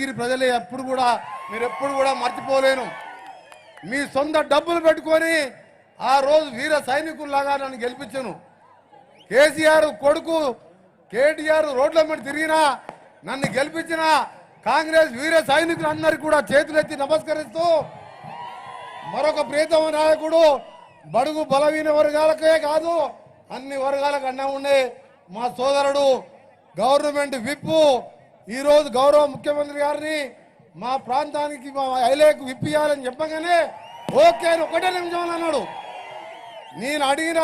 గిరి ప్రజలు ఎప్పుడు కూడా మీరు ఎప్పుడు కూడా మర్చిపోలేను. మీ సొంత డబ్బులు పెట్టుకొని ఆ రోజు వీర సైనికుల్లాగా నన్ను గెలిపించను. కేసీఆర్ కొడుకు కేటీఆర్ రోడ్ల మీద తిరిగినా నన్ను గెలిపించిన కాంగ్రెస్ వీర సైనికులందరికీ కూడా చేతులెత్తి నమస్కరిస్తూ మరొక ప్రీతమ నాయకుడు బడుగు బలహీన వర్గాలకే కాదు అన్ని వర్గాలకు అన్న ఉండే మా సోదరుడు గవర్నమెంట్ విప్పు ఈరోజు గౌరవ ముఖ్యమంత్రి గారిని మా ప్రాంతానికి మా ఐలేకు విప్పియాలని చెప్పగానే ఓకే అని ఒకటే నిమిషం అన్నాడు. నేను అడిగిన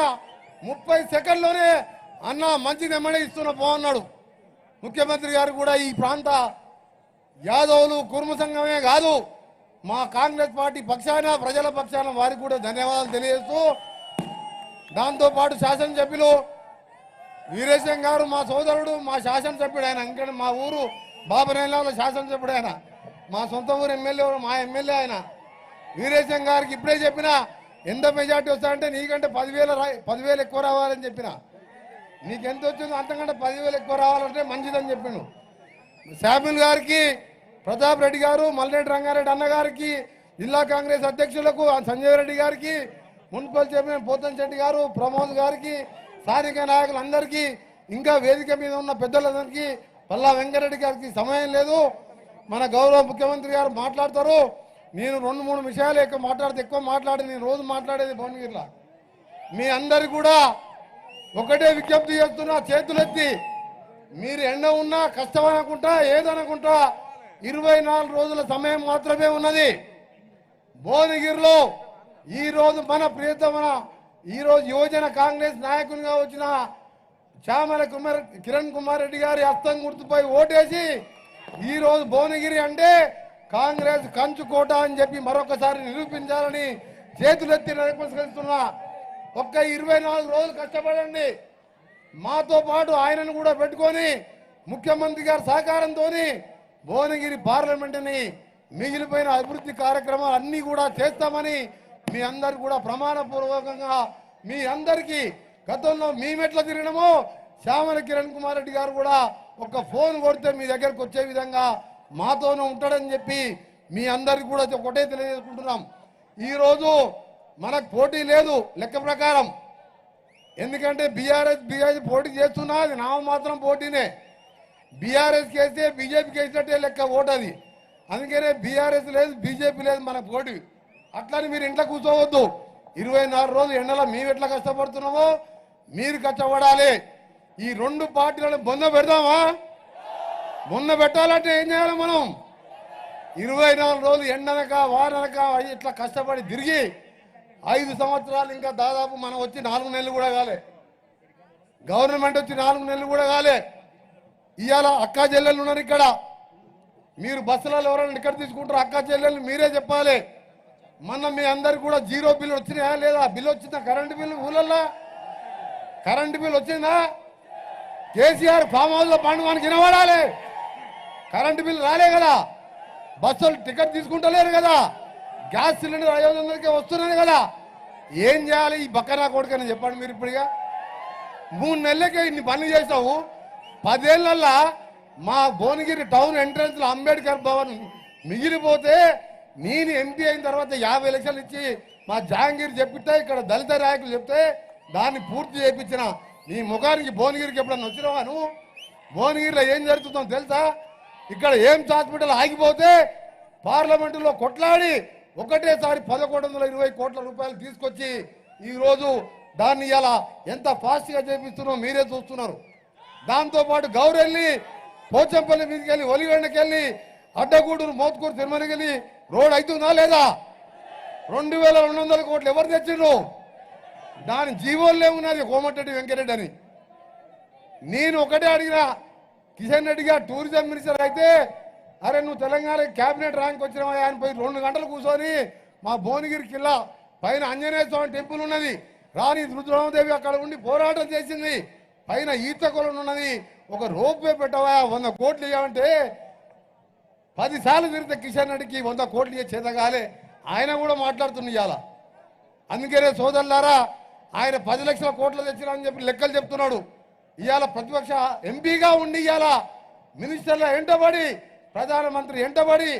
ముప్పై సెకండ్లోనే అన్న మంచి ఎమ్మెల్యే ఇస్తున్న పోన్నాడు ముఖ్యమంత్రి గారు కూడా ఈ ప్రాంత యాదవులు కుర్మ సంఘమే కాదు మా కాంగ్రెస్ పార్టీ పక్షాన ప్రజల పక్షాన వారికి కూడా ధన్యవాదాలు తెలియజేస్తూ దాంతోపాటు శాసనసభ్యులు వీరేశం గారు మా సోదరుడు మా శాసనసభ్యుడు ఆయన. ఇంకా మా ఊరు బాబనేలలో శాసనసభ్యుడు ఆయన. మా సొంత ఊరు ఎమ్మెల్యే మా ఎమ్మెల్యే ఆయన. వీరేశం గారికి ఇప్పుడే చెప్పిన ఎంత మెజార్టీ వస్తాయంటే నీకంటే పదివేల పదివేలు ఎక్కువ రావాలని చెప్పిన. నీకెంత వచ్చిందో అంతకంటే పదివేలు ఎక్కువ రావాలంటే మంచిదని చెప్పిండు శామిల్ గారికి ప్రతాప్ రెడ్డి గారు మల్లెడ్డి రంగారెడ్డి అన్న గారికి జిల్లా కాంగ్రెస్ అధ్యక్షులకు సంజయ్ రెడ్డి గారికి మున్సిపల్ చైర్మన్ పోతన్ శెట్టి గారు ప్రమోద్ గారికి స్థానిక నాయకులందరికీ ఇంకా వేదిక మీద ఉన్న పెద్దలందరికీ పల్లా వెంకరెడ్డి గారికి సమయం లేదు. మన గౌరవ ముఖ్యమంత్రి గారు మాట్లాడతారు. నేను రెండు మూడు విషయాలు ఎక్కువ మాట్లాడితే ఎక్కువ మాట్లాడి నేను రోజు మాట్లాడేది భువనగిరిలో. మీ అందరు కూడా ఒకటే విజ్ఞప్తి చేస్తున్నా చేతులెత్తి. మీరు ఎండ ఉన్నా కష్టం అనుకుంటా ఏదనుకుంటా ఇరవై నాలుగు రోజుల సమయం మాత్రమే ఉన్నది. భువనగిరిలో ఈ రోజు మన ప్రియతమ ఈరోజు యువజన కాంగ్రెస్ నాయకునిగా వచ్చిన చామల కుమార్ కిరణ్ కుమార్ రెడ్డి గారి హస్తం గుర్తుపై ఓటేసి ఈరోజు భువనగిరి అంటే కాంగ్రెస్ కంచుకోట అని చెప్పి మరొకసారి నిరూపించాలని చేతులెత్తి నమస్కరిస్తున్నా ఒక్క ఇరవై నాలుగు రోజులు కష్టపడండి. మాతో పాటు ఆయనను కూడా పెట్టుకొని ముఖ్యమంత్రి గారి సహకారంతో భువనగిరి పార్లమెంటుని మిగిలిపోయిన అభివృద్ధి కార్యక్రమాలు అన్నీ కూడా చేస్తామని మీ అందరు కూడా ప్రమాణపూర్వకంగా మీ అందరికీ గతంలో మేమెట్లా తిరిగినామో శ్యామల కిరణ్ కుమార్ రెడ్డి గారు కూడా ఒక ఫోన్ కొడితే మీ దగ్గరకు వచ్చే విధంగా మాతోనే ఉంటాడని చెప్పి మీ అందరికి కూడా ఒకటే తెలియజేసుకుంటున్నాం. ఈరోజు మనకు పోటీ లేదు లెక్క ప్రకారం. ఎందుకంటే బీఆర్ఎస్ బీఆర్ఎస్ పోటీ చేస్తున్నా అది నామమాత్రం పోటీనే. బీఆర్ఎస్ వేస్తే బీజేపీకి వేసినట్టే లెక్క ఓటు అది అందుకనే బీఆర్ఎస్ లేదు బీజేపీ లేదు మన పోటీ. అట్లని మీరు ఇంట్లో కూర్చోవద్దు. ఇరవై నాలుగు రోజులు ఎండలో మేము ఎట్లా కష్టపడుతున్నామో మీరు కష్టపడాలి. ఈ రెండు పార్టీలను బొంద పెడదామా? బొంద పెట్టాలంటే ఏం చేయాలి మనం? ఇరవై నాలుగు రోజులు ఎండనక వాననక ఇట్లా కష్టపడి తిరిగి ఐదు సంవత్సరాలు ఇంకా దాదాపు మనం వచ్చి నాలుగు నెలలు కూడా కాలే. గవర్నమెంట్ వచ్చి నాలుగు నెలలు కూడా కాలే. ఇవాళ అక్కా చెల్లెలు ఉన్నారు ఇక్కడ. మీరు బస్సులలో ఎవరైనా ఇక్కడ తీసుకుంటారు అక్కా చెల్లెలు మీరే చెప్పాలి. మొన్న మీ అందరు కూడా జీరో బిల్ వచ్చినాయా లేదా? బిల్ వచ్చిందా? కరెంటు బిల్ ఊళ్ళల్లో కరెంటు బిల్ వచ్చిందా? కేసీఆర్ ఫామ్ హౌస్లో పండుగనికి వినబడాలి. కరెంటు బిల్ రాలే కదా. బస్సులు టికెట్ తీసుకుంటలేరు కదా. గ్యాస్ సిలిండర్ ఐదు వందలకే వస్తున్నది కదా. ఏం చేయాలి? ఈ బక్కనా కొడుకని చెప్పండి మీరు ఇప్పుడుగా. మూడు నెలలకే ఇన్ని పనులు చేసావు పదేళ్ళల్లా మా భువనగిరి టౌన్ ఎంట్రన్స్లో అంబేద్కర్ భవన్ మిగిలిపోతే నేను ఎంపీ అయిన తర్వాత యాభై లక్షలు ఇచ్చి మా జాంగీర్ చెప్పితే ఇక్కడ దళిత నాయకులు చెప్తే దాన్ని పూర్తి చేయించిన. నీ ముఖానికి భువనగిరికి ఎప్పుడన్నా వచ్చినావా నువ్వు? భువనగిరిలో ఏం జరుగుతుందో తెలుసా? ఇక్కడ ఏం హాస్పిటల్ ఆగిపోతే పార్లమెంటులో కొట్లాడి ఒకటేసారి పదకొండు వందల ఇరవై కోట్ల రూపాయలు తీసుకొచ్చి ఈరోజు దాన్ని ఇలా ఎంత ఫాస్ట్గా చేపిస్తున్నావు మీరే చూస్తున్నారు. దాంతోపాటు గౌరెల్లి పోచంపల్లి మీదకి వెళ్ళి ఒలిగొండకి వెళ్ళి అడ్డగూడూరు మోత్కూరు తిరుమలకి వెళ్ళి రోడ్ అవుతుందా లేదా? రెండు వేల రెండు వందల కోట్లు ఎవరు తెచ్చిండ్రు? దాని జీవోల్లే ఉన్నది? కోమటిరెడ్డి వెంకరెడ్డి అని. నేను ఒకటే అడిగిన కిషన్ రెడ్డి గారు టూరిజం మినిస్టర్ అయితే అరే నువ్వు తెలంగాణ క్యాబినెట్ ర్యాంక్ వచ్చినావా? ఆయన పోయి రెండు గంటలు కూర్చొని మా భువనగిరి కిల్లా పైన ఆంజనేయ స్వామి టెంపుల్ ఉన్నది. రాణి రుద్రమదేవి అక్కడ ఉండి పోరాటం చేసింది. పైన ఈత కొలను ఉన్నది. ఒక రోప్ వే పెట్టవా? వంద కోట్లు ఇవ్వమంటే పదిసార్లు తిరిగితే కిషన్ రెడ్డికి వంద కోట్లు ఇచ్చే చేతగాలే. ఆయన కూడా మాట్లాడుతున్న ఇవాళ. అందుకనే సోదరులారా ఆయన పది లక్షల కోట్లు తెచ్చినారని చెప్పి లెక్కలు చెప్తున్నాడు. ఇవాళ ప్రతిపక్ష ఎంపీగా ఉండి ఇవాళ మినిస్టర్ల వెంటబడి ప్రధానమంత్రి ఎంటబడి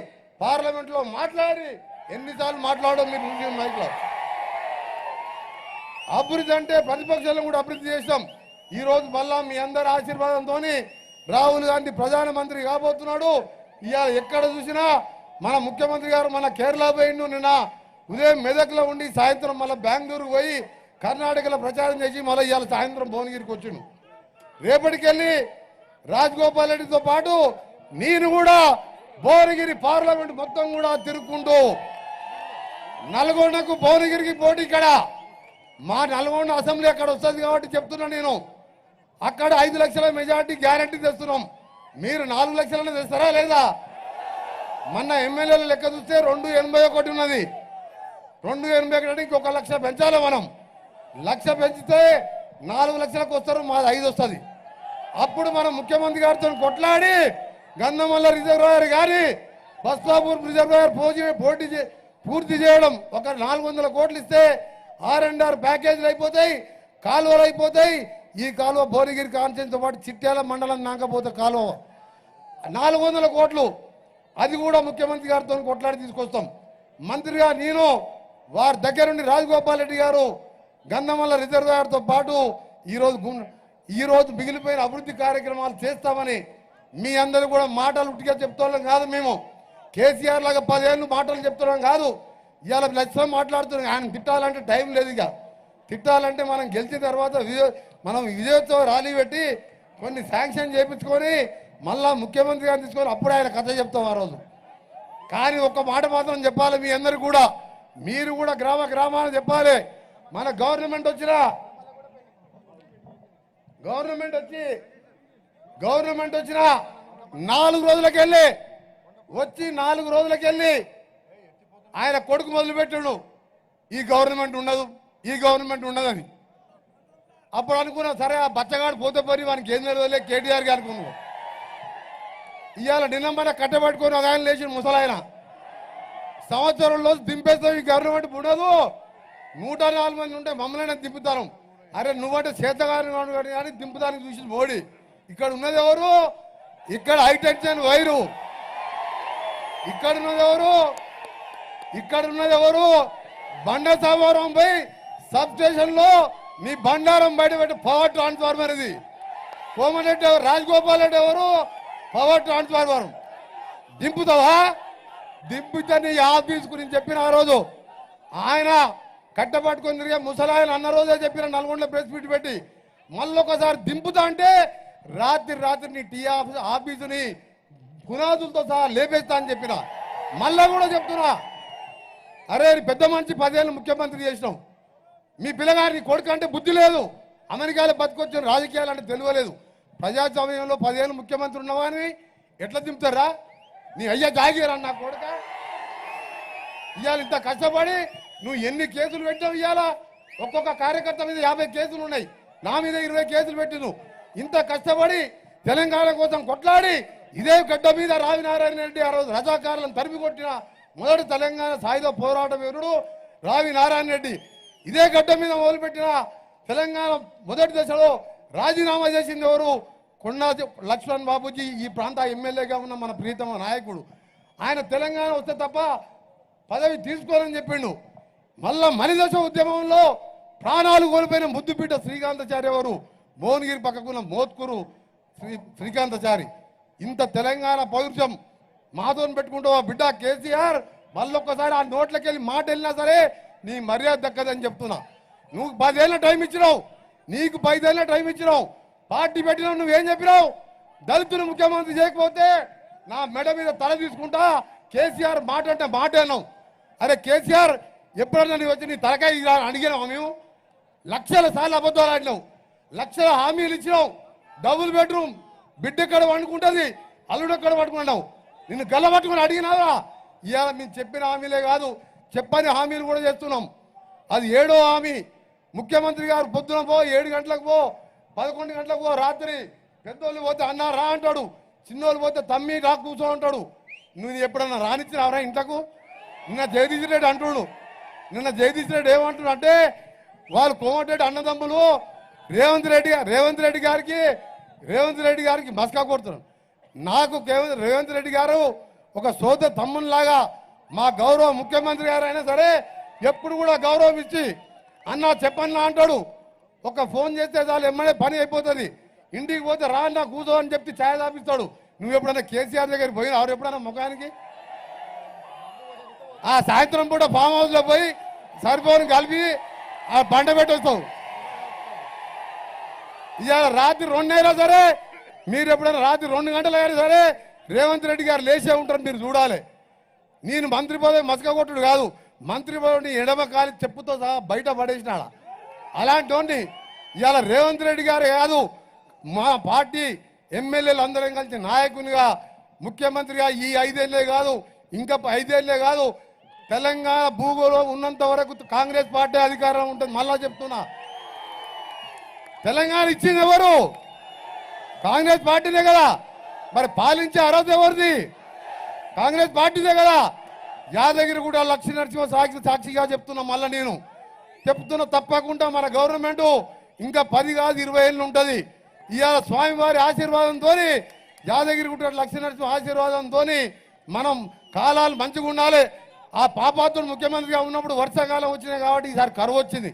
పార్లమెంట్లో మాట్లాడి ఎన్నిసార్లు మాట్లాడడం మీరు చూసిన మైక్లో. అభివృద్ధి అంటే ప్రతిపక్షాలను కూడా అభివృద్ధి చేస్తాం. ఈ రోజు మళ్ళా మీ అందరి ఆశీర్వాదంతో రాహుల్ గాంధీ ప్రధానమంత్రి కాబోతున్నాడు. ఇవాళ ఎక్కడ చూసినా మన ముఖ్యమంత్రి గారు మన కేరళ పోయిండు నిన్న. ఉదయం మెదక్లో ఉండి సాయంత్రం మళ్ళీ బెంగళూరు పోయి కర్ణాటకలో ప్రచారం చేసి మళ్ళీ ఇవాళ సాయంత్రం భువనగిరికి వచ్చిండు. రేపటికెళ్ళి రాజగోపాల్ రెడ్డితో పాటు నేను కూడా భువనగిరి పార్లమెంట్ మొత్తం కూడా తిరుక్కుంటూ నల్గొండకు భువనగిరికి పోటీ ఇక్కడ. మా నల్గొండ అసెంబ్లీ అక్కడ వస్తుంది కాబట్టి చెప్తున్నా నేను. అక్కడ ఐదు లక్షల మెజార్టీ గ్యారంటీ తెస్తున్నాం. మీరు నాలుగు లక్షలను తెస్తారా లేదా? మొన్న ఎమ్మెల్యేల లెక్క చూస్తే రెండు ఎనభై ఒకటి ఉన్నది. రెండు ఎనభై ఒకటి ఇంకొక లక్ష పెంచాలి మనం. లక్ష పెంచితే నాలుగు లక్షలకు వస్తారు మాది ఐదు వస్తుంది. అప్పుడు మనం ముఖ్యమంత్రి గారితో కొట్లాడి గంధమల్ల రిజర్వాయర్ కానీ బస్తాపూర్ రిజర్వాయర్ పోటీ పోటీ పూర్తి చేయడం ఒక నాలుగు వందల కోట్లు ఇస్తే ఆర్ అండ్ ఆర్ ప్యాకేజీలు అయిపోతాయి కాలువలు అయిపోతాయి. ఈ కాలువ భువనగిరి కాన్సెన్స్తో పాటు చిట్యాల మండలం నాకపోతే కాలువ. నాలుగు వందల కోట్లు. అది కూడా ముఖ్యమంత్రి గారితో కొట్లాడి తీసుకొస్తాం. మంత్రిగా నేను వారి దగ్గరుండి రాజగోపాల్ రెడ్డి గారు గంధమల్ల రిజర్వాయర్తో పాటు ఈరోజు ఈరోజు మిగిలిపోయిన అభివృద్ధి కార్యక్రమాలు చేస్తామని మీ అందరూ కూడా మాటలు ఉట్టిగా చెప్తున్నాం కాదు మేము. కేసీఆర్ లాగా పదేళ్ళు మాటలు చెప్తున్నాం కాదు. ఇవాళ లక్ష్యం మాట్లాడుతున్నాం ఆయన తిట్టాలంటే టైం లేదు ఇక. తిట్టాలంటే మనం గెలిచిన తర్వాత మనం విజయోత్సవ ర్యాలీ పెట్టి కొన్ని శాంక్షన్ చేయించుకొని మళ్ళా ముఖ్యమంత్రి గారిని తీసుకొని అప్పుడు ఆయన కథ చెప్తాం ఆ రోజు. కానీ ఒక్క మాట మాత్రం చెప్పాలి మీ అందరు కూడా. మీరు కూడా గ్రామ గ్రామాన్ని చెప్పాలి. మన గవర్నమెంట్ వచ్చినా గవర్నమెంట్ వచ్చి గవర్నమెంట్ వచ్చిన నాలుగు రోజులకి వెళ్ళి వచ్చి నాలుగు రోజులకెళ్ళి ఆయన కొడుకు మొదలుపెట్టాడు. ఈ గవర్నమెంట్ ఉండదు ఈ గవర్నమెంట్ ఉండదని. అప్పుడు అనుకున్నా సరే ఆ బచ్చగాడు పోతే పోయి వానికి ఏం తెలియదులే కేటీఆర్ గారు ఇవాళ నిన్నంబర కట్టబెట్టుకొని ఒక ఆయన లేచి ముసలాయన. సంవత్సరంలో దింపేస్తాం ఈ గవర్నమెంట్ ఉండదు. నూట నాలుగు మంది ఉంటే మమ్మల్ని దింపుతాను అరే నువ్వంటే చేతగాని కానీ దింపుతానికి చూసి మోడీ. ఇక్కడ ఉన్నది ఎవరు? ఇక్కడ హైటెన్షన్ వైరు. ఇక్కడ ఉన్నది ఎవరు? ఇక్కడ ఉన్నది ఎవరు? బండ సామవరం పోయి సబ్ స్టేషన్లో నీ బండారం బయట పెట్టి పవర్ ట్రాన్స్ఫార్మర్ ఇది. కోమరెడ్డి రాజగోపాల్ రెడ్డి ఎవరు? Power transformer. దింపుతావా? దింపుతని ఆఫీస్ గురించి చెప్పిన ఆ రోజు. ఆయన కట్టపట్టుకొని తిరిగే ముసలాయన అన్న రోజే చెప్పిన నల్గొండలో ప్రెస్ మీట్ పెట్టి మళ్ళీ ఒకసారి దింపుతా అంటే రాత్రి రాత్రి నీ టీ ఆఫీస్ ఆఫీసుని పునాదులతో సహా లేపేస్తా అని చెప్పిన. మళ్ళా కూడా చెప్తున్నా. అరే పెద్ద మనిషి పదేళ్ళు ముఖ్యమంత్రి చేసినాం మీ పిల్లగారి కొడుకు అంటే బుద్ధి లేదు. అమెరికాలో బతికొచ్చిన రాజకీయాలు అంటే తెలియలేదు. ప్రజాస్వామ్యంలో పదేళ్ళు ముఖ్యమంత్రి ఉన్నవాని ఎట్లా దింపుతారా? నీ అయ్యా జాగిరా నా కొడుక. ఇవాళ ఇంత కష్టపడి నువ్వు ఎన్ని కేసులు పెట్టావు ఇవాళ ఒక్కొక్క కార్యకర్త మీద యాభై కేసులు ఉన్నాయి. నా మీద ఇరవై కేసులు పెట్టిను. ఇంత కష్టపడి తెలంగాణ కోసం కొట్లాడి ఇదే గడ్డ మీద రావినారాయణ రెడ్డి ఆ రోజు రజాకారులను తరిమి కొట్టిన మొదటి తెలంగాణ సాయుధ పోరాట వీరుడు రావి నారాయణ రెడ్డి. ఇదే గడ్డ మీద మొదలుపెట్టిన తెలంగాణ మొదటి దశలో రాజీనామా చేసింది ఎవరు? కొండా లక్ష్మణ్ బాబుజీ ఈ ప్రాంత ఎమ్మెల్యేగా ఉన్న మన ప్రీతమ నాయకుడు. ఆయన తెలంగాణ వస్తే తప్ప పదవి తీసుకోవాలని చెప్పిండు. మళ్ళా మలిదశ ఉద్యమంలో ప్రాణాలు కోల్పోయిన ముద్దుపీట శ్రీకాంతచారి ఎవరు? భువనగిరి పక్కకున్న మోత్కూరు శ్రీ శ్రీకాంతచారి. ఇంత తెలంగాణ పౌరుషం మాధవన్ పెట్టుకుంటూ ఆ బిడ్డ కేసీఆర్? మళ్ళొక్కసారి ఆ నోట్లకి వెళ్ళి మాట వెళ్ళినా సరే నీ మర్యాద దక్కదని చెప్తున్నా. నువ్వు పదేళ్ళ టైం ఇచ్చినావు. నీకు పైదేళ్ళ టైం ఇచ్చినావు. పార్టీ పెట్టినావు నువ్వేం చెప్పినావు? దళితులు ముఖ్యమంత్రి చేయకపోతే నా మెడ మీద తల తీసుకుంటా కేసీఆర్ మాట అంటే మాట అన్నావు. అరే కేసీఆర్ ఎప్పుడన్నా నీ వచ్చి నీ తలకాయ అడిగినావు మేము? లక్షల సార్లు అబద్ధాలు ఆడినావు. లక్షల హామీలు ఇచ్చినావు. డబుల్ బెడ్రూమ్ బిడ్డ ఎక్కడ వండుకుంటుంది అల్లుడు ఎక్కడ పట్టుకున్నావు నిన్ను గల్ల పట్టుకుని అడిగినావా ఇవాళ మేము చెప్పిన హామీలే కాదు చెప్పని హామీలు కూడా చేస్తున్నాం. అది ఏడో హామీ. ముఖ్యమంత్రి గారు పొద్దున పో ఏడు గంటలకు పో పదకొండు గంటలకు పో రాత్రి పెద్దోళ్ళు పోతే అన్న రా అంటాడు చిన్నోళ్ళు పోతే తమ్మి రా కూర్చో అంటాడు. నువ్వు ఎప్పుడన్నా రానిచ్చినావరా ఇంట్లకు? నిన్న జగదీష్ రెడ్డి అంటుడు. నిన్న జగదీష్ రెడ్డి ఏమంటున్నాడు అంటే వాళ్ళు కోమటిరెడ్డి అన్నదమ్ములు రేవంత్ రెడ్డి రేవంత్ రెడ్డి గారికి రేవంత్ రెడ్డి గారికి మస్కా కొడుతున్నాను నాకు కేవలం రేవంత్ రెడ్డి గారు ఒక సోద తమ్మునిలాగా మా గౌరవ ముఖ్యమంత్రి గారు అయినా సరే ఎప్పుడు కూడా గౌరవం ఇచ్చి అన్న చెప్పన్నా అంటాడు. ఒక ఫోన్ చేస్తే చాలు ఎమ్మడే పని అయిపోతుంది. ఇంటికి పోతే రా అన్న కూర్చో అని చెప్పి ఛాయ్ తాపిస్తాడు. నువ్వు ఎప్పుడైనా కేసీఆర్ దగ్గరికి పోయినా ఎవరు ఎప్పుడైనా ముఖానికి? ఆ సాయంత్రం పూట ఫామ్ హౌస్లో పోయి సరిపోని కలిపి ఆ బండ పెట్టొస్తావు. ఇవాళ రాత్రి రెండైనా సరే మీరు ఎప్పుడైనా రాత్రి రెండు గంటలు అయినా సరే రేవంత్ రెడ్డి గారు లేచే ఉంటారు మీరు చూడాలి. నేను మంత్రి పదవి మసక కొట్టుడు కాదు. మంత్రి ఎడమ కాలి చెప్పుతో సహా బయట పడేసినాడ? అలాంటి ఇవాళ రేవంత్ రెడ్డి గారు కాదు మా పార్టీ ఎమ్మెల్యేలు అందరం కలిసి నాయకునిగా ముఖ్యమంత్రిగా ఈ ఐదేళ్ళే కాదు ఇంకా ఐదేళ్ళే కాదు తెలంగాణ భూగోళం ఉన్నంత వరకు కాంగ్రెస్ పార్టీ అధికారం ఉంటుంది మళ్ళా చెప్తున్నా. తెలంగాణ ఇచ్చింది ఎవరు? కాంగ్రెస్ పార్టీనే కదా. మరి పాలించే అర్హత ఎవరిది? కాంగ్రెస్ పార్టీదే కదా. యాదగిరి కూడా లక్ష్మీ నరసింహ సాక్షి సాక్షిగా చెప్తున్నా మళ్ళీ నేను చెప్తున్నా తప్పకుండా మన గవర్నమెంట్ ఇంకా పది కాదు ఇరవై ఏళ్ళు ఉంటుంది. ఇవాళ స్వామివారి ఆశీర్వాదంతో యాదగిరి గుట్ట లక్ష్మీ నరసింహ ఆశీర్వాదంతో మనం కాలాలు మంచిగా ఉండాలి. ఆ పాపాత్రుడు ముఖ్యమంత్రిగా ఉన్నప్పుడు వర్షాకాలం వచ్చినాయి కాబట్టి ఈసారి కరువు వచ్చింది.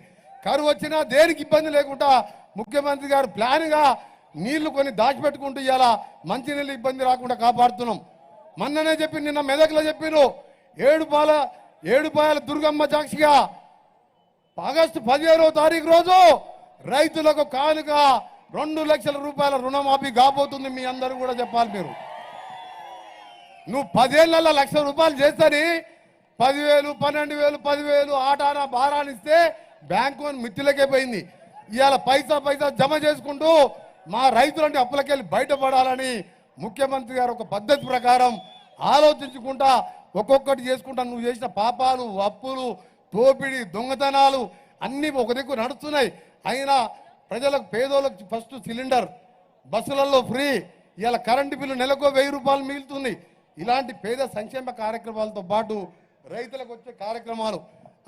కరువు వచ్చినా దేనికి ఇబ్బంది లేకుండా ముఖ్యమంత్రి గారు ప్లాన్గా నీళ్ళు కొన్ని దాచిపెట్టుకుంటూ ఇవాళ మంచినీళ్ళు ఇబ్బంది రాకుండా కాపాడుతున్నాం. మొన్ననే చెప్పి నిన్న మెదక్లో చెప్పిరు ఏడుపాల ఏడుపాయల దుర్గమ్మ సాక్షిగా ఆగస్టు పదిహేనవ తారీఖు రోజు రైతులకు కానుక రెండు లక్షల రూపాయల రుణమాఫీ కాబోతుంది మీ అందరూ కూడా చెప్పాలి మీరు. నువ్వు పదేళ్ళ లక్ష రూపాయలు చేస్తాని పదివేలు పన్నెండు వేలు పదివేలు ఆటాన భారానిస్తే బ్యాంకు మిత్తులకే పోయింది. ఇవాళ పైసా పైసా జమ చేసుకుంటూ మా రైతులంటే అప్పులకెళ్ళి బయటపడాలని ముఖ్యమంత్రి గారు ఒక పద్ధతి ప్రకారం ఆలోచించుకుంటా ఒక్కొక్కటి చేసుకుంటా నువ్వు చేసిన పాపాలు అప్పులు తోపిడి దొంగతనాలు అన్నీ ఒక దగ్గర నడుస్తున్నాయి. అయినా ప్రజలకు పేదోళ్ళకి ఫస్ట్ సిలిండర్ బస్సులలో ఫ్రీ ఇలా కరెంటు బిల్లు నెలకు వెయ్యి రూపాయలు మిగులుతుంది. ఇలాంటి పేద సంక్షేమ కార్యక్రమాలతో పాటు రైతులకు వచ్చే కార్యక్రమాలు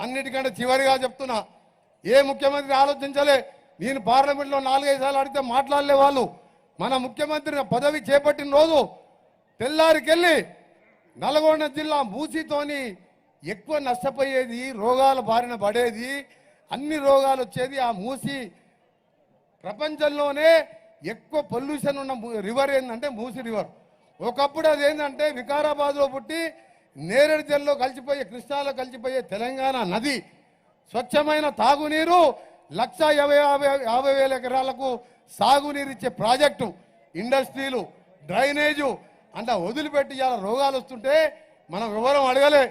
అన్నిటికంటే చివరిగా చెప్తున్నా. ఏ ముఖ్యమంత్రి ఆలోచించలే? నేను పార్లమెంట్లో నాలుగైదు సార్లు అడిగితే మాట్లాడలే వాళ్ళు. మన ముఖ్యమంత్రి పదవి చేపట్టిన రోజు తెల్లారికెళ్ళి నల్గొండ జిల్లా మూసితోని ఎక్కువ నష్టపోయేది రోగాల బారిన పడేది అన్ని రోగాలు వచ్చేది ఆ మూసి ప్రపంచంలోనే ఎక్కువ పొల్యూషన్ ఉన్న రివర్ ఏంటంటే మూసి రివర్. ఒకప్పుడు అది ఏంటంటే వికారాబాద్లో పుట్టి నేరేడు జల్లో కలిసిపోయే కృష్ణాలో కలిసిపోయే తెలంగాణ నది స్వచ్ఛమైన తాగునీరు లక్ష యాభై యాభై యాభై వేల ఎకరాలకు సాగునీరు ఇచ్చే ప్రాజెక్టు ఇండస్ట్రీలు డ్రైనేజు అంతా వదిలిపెట్టి ఇవాళ రోగాలు వస్తుంటే మనం వివరం అడగలే.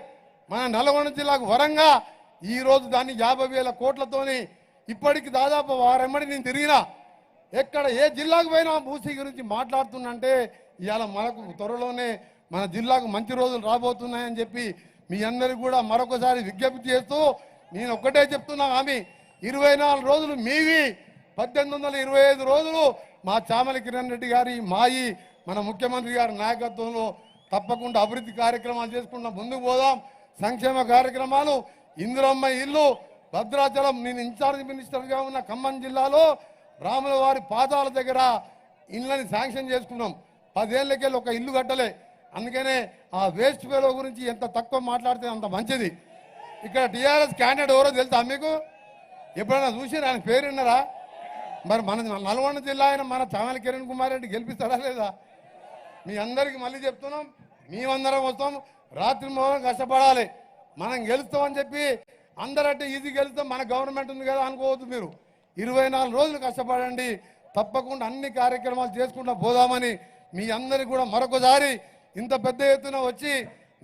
మన నల్గొండ జిల్లాకు వరంగా ఈ రోజు దాన్ని యాభై వేల కోట్లతోని ఇప్పటికి దాదాపు వారెమ్మడి నేను తిరిగినా. ఎక్కడ ఏ జిల్లాకు పోయినా మూసీ గురించి మాట్లాడుతుందంటే ఇవాళ మనకు త్వరలోనే మన జిల్లాకు మంచి రోజులు రాబోతున్నాయని చెప్పి మీ అందరికి కూడా మరొకసారి విజ్ఞప్తి చేస్తూ నేను ఒక్కటే చెప్తున్నా హామీ ఇరవై నాలుగు రోజులు మీవి. పద్దెనిమిది వందల ఇరవై ఐదు రోజులు మా చామల కిరణ్ రెడ్డి గారి మాయి మన ముఖ్యమంత్రి గారి నాయకత్వంలో తప్పకుండా అభివృద్ధి కార్యక్రమాలు చేసుకుంటా ముందుకు పోదాం. సంక్షేమ కార్యక్రమాలు ఇందిరమ్మ ఇల్లు భద్రాచలం నేను ఇన్ఛార్జ్ మినిస్టర్గా ఉన్న ఖమ్మం జిల్లాలో రాముల వారి పాదాల దగ్గర ఇళ్ళని శాంక్షన్ చేసుకున్నాం. పదేళ్ళకెళ్ళి ఒక ఇల్లు కట్టలే. అందుకనే ఆ వేస్ట్ ఫెలో గురించి ఎంత తక్కువ మాట్లాడితే అంత మంచిది. ఇక్కడ టీఆర్ఎస్ క్యాండిడేట్ ఎవరో తెలుసా మీకు? ఎప్పుడైనా చూసి ఆయన పేరున్నారా మరి మన నల్గొండ జిల్లా అయిన మన చామల కిరణ్ కుమార్ రెడ్డి గెలిపిస్తాడా లేదా? మీ అందరికి మళ్ళీ చెప్తున్నాం మేమందరం వస్తాం. రాత్రి మూలం కష్టపడాలి. మనం గెలుస్తామని చెప్పి అందరంటే ఇది గెలుస్తాం మన గవర్నమెంట్ ఉంది కదా అనుకోవద్దు మీరు. ఇరవై నాలుగు రోజులు కష్టపడండి. తప్పకుండా అన్ని కార్యక్రమాలు చేసుకుంటూ పోదామని మీ అందరికి కూడా మరొకసారి ఇంత పెద్ద ఎత్తున వచ్చి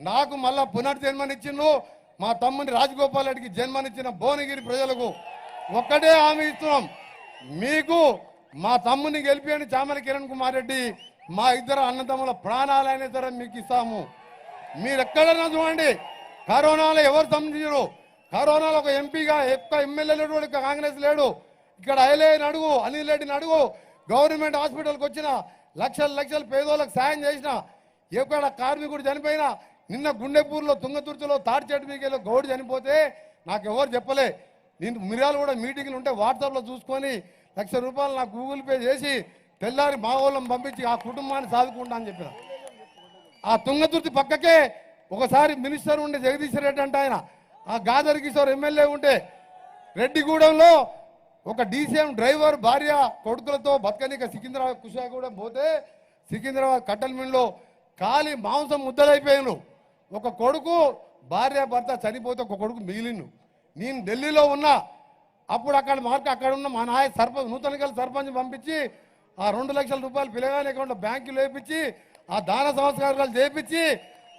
నాకు మళ్ళా పునర్జన్మనిచ్చిండు మా తమ్ముని రాజగోపాల్ రెడ్డికి జన్మనిచ్చిన భువనగిరి ప్రజలకు ఒక్కటే హామీ ఇస్తున్నాం. మీకు మా తమ్ముని గెలిపి చామల కిరణ్ కుమార్ రెడ్డి. మా ఇద్దరు అన్నదమ్ముల ప్రాణాలైన సరే మీకు ఇస్తాము. మీరు ఎక్కడన్నా చూడండి కరోనాలో ఎవరు సంబంధించరు కరోనాలో ఒక ఎంపీగా ఎక్కువ ఎమ్మెల్యే లేడు వాడు కాంగ్రెస్ లేడు. ఇక్కడ ఐలేని అడుగు అనిల్ రెడ్డిని అడుగు. గవర్నమెంట్ హాస్పిటల్కి వచ్చిన లక్షల లక్షల పేదోళ్ళకి సాయం చేసిన ఎక్కడ కార్మికుడు చనిపోయినా నిన్న గుండెపూర్లో తుంగతుర్తిలో తాడి చెట్టు మీకెళ్ళి గౌడు చనిపోతే నాకు ఎవరు చెప్పలే. నేను మిరాలు కూడా మీటింగ్లు ఉంటే వాట్సాప్లో చూసుకొని లక్ష రూపాయలు నాకు గూగుల్ పే చేసి తెల్లారి మా వాళ్ళని పంపించి ఆ కుటుంబాన్ని సాదుకుంటా అని చెప్పిన. ఆ తుంగతుర్తి పక్కకే ఒకసారి మినిస్టర్ ఉండే జగదీశ్వర్ రెడ్డి అంటే ఆయన. ఆ గాదర్ కిషోర్ ఎమ్మెల్యే ఉంటే రెడ్డిగూడెంలో ఒక డీసీఎం డ్రైవర్ భార్య కొడుకులతో బతకనిక సికింద్రాబాద్ కుషాగూడెం పోతే సికింద్రాబాద్ కట్టెలమిన్లో మిల్లో కాలి మాంసం ముద్దలైపోయాను ఒక కొడుకు భార్య భర్త చనిపోతే ఒక కొడుకు మిగిలిను నేను ఢిల్లీలో ఉన్నా అప్పుడు అక్కడ మార్క్ అక్కడ ఉన్న మా నాయ సర్పంచ్ నూతనగల సర్పంచ్ పంపించి ఆ రెండు లక్షల రూపాయలు పిల్లగాని అకౌంట్లో బ్యాంకులో వేపించి ఆ దాన సంస్కారాలు చేపించి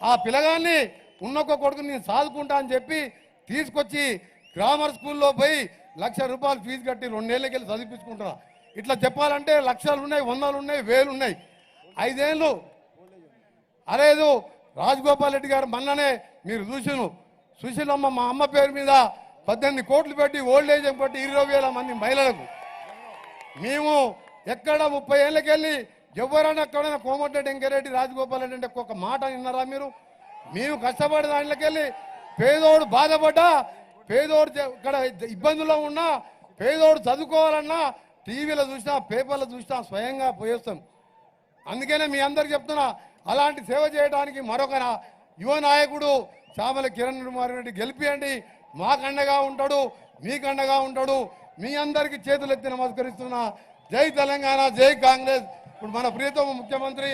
ఆ పిల్లగాన్ని ఉన్నొక్క కొడుకుని నేను సాదుకుంటా అని చెప్పి తీసుకొచ్చి గ్రామర్ స్కూల్లో పోయి లక్ష రూపాయలు ఫీజు కట్టి రెండేళ్ళకి వెళ్ళి చదివించుకుంటున్నా ఇట్లా చెప్పాలంటే లక్షలు ఉన్నాయి వందలు ఉన్నాయి వేలు ఉన్నాయి ఐదేళ్ళు అరేదు రాజగోపాల్ రెడ్డి గారు మొన్ననే మీరు చూసిను సుశీలమ్మ మా అమ్మ పేరు మీద పద్దెనిమిది కోట్లు పెట్టి ఓల్డ్ ఏజ్ పెట్టి ఇరవై వేల మంది మహిళలకు. మేము ఎక్కడ ముప్పై ఏళ్ళకెళ్ళి ఎవరైనా ఎక్కడైనా కోమటిరెడ్డి వెంకరెడ్డి రాజగోపాల్ రెడ్డి అంటే ఒక మాట విన్నారా మీరు? మేము కష్టపడే దాంట్లోకెళ్ళి పేదోడు బాధపడ్డా పేదోడు ఇక్కడ ఇబ్బందుల్లో ఉన్నా పేదోడు చదువుకోవాలన్నా టీవీలో చూసినా పేపర్లో చూసినా స్వయంగా పోయేస్తాం. అందుకనే మీ అందరికి చెప్తున్నా అలాంటి సేవ చేయడానికి మరొక యువ నాయకుడు చామల కిరణ్ కుమార్ రెడ్డి గెలిపియండి. మాకండగా ఉంటాడు మీకండగా ఉంటాడు. మీ అందరికి చేతులెత్తి నమస్కరిస్తున్నా. జై తెలంగాణ జై కాంగ్రెస్. ఇప్పుడు మన ప్రియతమ ముఖ్యమంత్రి